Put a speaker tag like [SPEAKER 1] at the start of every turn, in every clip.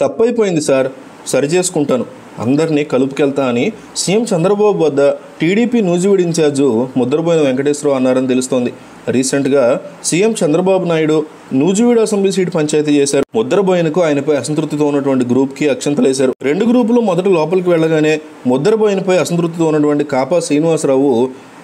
[SPEAKER 1] తప్పైపోయింది సార్. సరి చేసుకుంటాను అందరినీ కలుపుకెళ్తా అని సీఎం చంద్రబాబు వద్ద టీడీపీ నూజివీడు ఇన్ఛార్జు ముద్రబోయిన వెంకటేశ్వరరావు అన్నారని తెలుస్తోంది. రీసెంట్గా CM Chandrababu Naidu Nuzvid assembly seat panchayat చేశారు. ముద్రబోయినకు ఆయనపై అసంతృప్తితో ఉన్నటువంటి గ్రూప్కి అక్షంతలేశారు. రెండు గ్రూపులు మొదట లోపలికి వెళ్ళగానే ముద్రబోయినపై అసంతృప్తితో ఉన్నటువంటి కాపా శ్రీనివాసరావు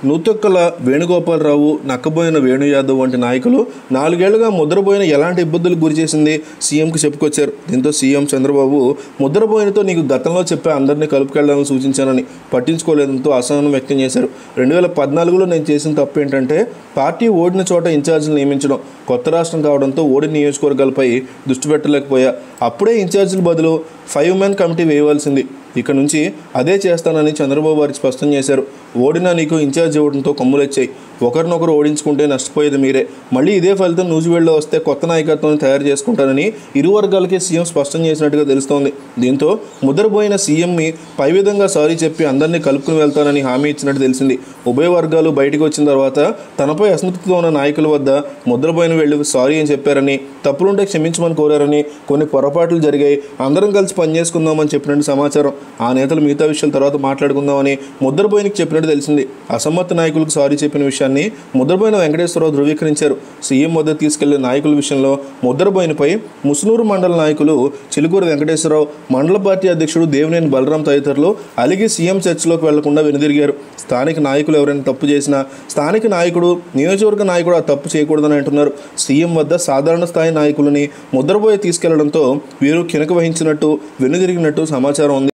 [SPEAKER 1] నూతొక్కల వేణుగోపాలరావు నక్కబోయిన వేణు యాదవ్ వంటి నాయకులు నాలుగేళ్ళుగా ముద్రబోయిన ఎలాంటి ఇబ్బందులు గురి చేసింది సీఎంకి చెప్పుకొచ్చారు. దీంతో సీఎం చంద్రబాబు ముద్రబోయినతో నీకు గతంలో చెప్పే అందరినీ కలుపుకెళ్ళాలని సూచించానని పట్టించుకోలేదంతో అసహనం వ్యక్తం చేశారు. రెండు వేల పద్నాలుగులో నేను చేసిన తప్పు ఏంటంటే పార్టీ ఓడిన చోట ఇన్ఛార్జీలు నియమించడం. కొత్త రాష్ట్రం కావడంతో ఓడిన నియోజకవర్గాలపై దృష్టి పెట్టలేకపోయా. అప్పుడే ఇన్ఛార్జీల బదులు ఫైవ్ మ్యాన్ కమిటీ వేయవలసింది. ఇక నుంచి అదే చేస్తానని చంద్రబాబు వారు స్పష్టం చేశారు. ఓడినా నీకు ఇన్ఛార్జ్ ఇవ్వడంతో కొమ్ములొచ్చాయి. ఒకరినొకరు ఓడించుకుంటే నష్టపోయేది మీరే. మళ్ళీ ఇదే ఫలితం నూజివేడ్లో వస్తే కొత్త నాయకత్వాన్ని తయారు చేసుకుంటానని ఇరు వర్గాలకి సీఎం స్పష్టం చేసినట్టుగా తెలుస్తోంది. దీంతో ముద్రపోయిన సీఎంని పై విధంగా సారీ చెప్పి అందరినీ కలుపుకుని వెళ్తానని హామీ ఇచ్చినట్టు తెలిసింది. ఉభయ వర్గాలు బయటకు వచ్చిన తర్వాత తనపై అసంతృప్తితో ఉన్న నాయకుల వద్ద ముద్రపోయిన వెళ్ళి సారీ అని చెప్పారని తప్పులుంటే క్షమించమని కోరారని కొన్ని పొరపాట్లు జరిగాయి. అందరం కలిసి పనిచేసుకుందామని చెప్పినట్టు సమాచారం. ఆ నేతలు మిగతా విషయాల తర్వాత మాట్లాడుకుందామని ముద్రపోయినకి చెప్పినట్టు తెలిసింది. అసమ్మత నాయకులకు సారీ చెప్పిన విషయాన్ని ముద్రపోయిన వెంకటేశ్వరరావు ధృవీకరించారు. సీఎం వద్ద తీసుకెళ్ళే నాయకుల విషయంలో ముద్రబోయినపై ముసునూరు మండల నాయకులు చిలుకూరు వెంకటేశ్వరరావు మండల పార్టీ అధ్యక్షుడు దేవినేని బలరాం తదితరులు అలిగి సీఎం చర్చలోకి వెళ్ళకుండా వెనుదిరిగారు. స్థానిక నాయకులు ఎవరైనా తప్పు చేసినా స్థానిక నాయకుడు నియోజకవర్గ నాయకుడు ఆ తప్పు చేయకూడదని అంటున్నారు. సీఎం వద్ద సాధారణ స్థాయి నాయకులని ముద్రపోయి తీసుకెళ్ళడంతో వీరు కినక వహించినట్టు వెనుదిరిగినట్టు సమాచారం ఉంది.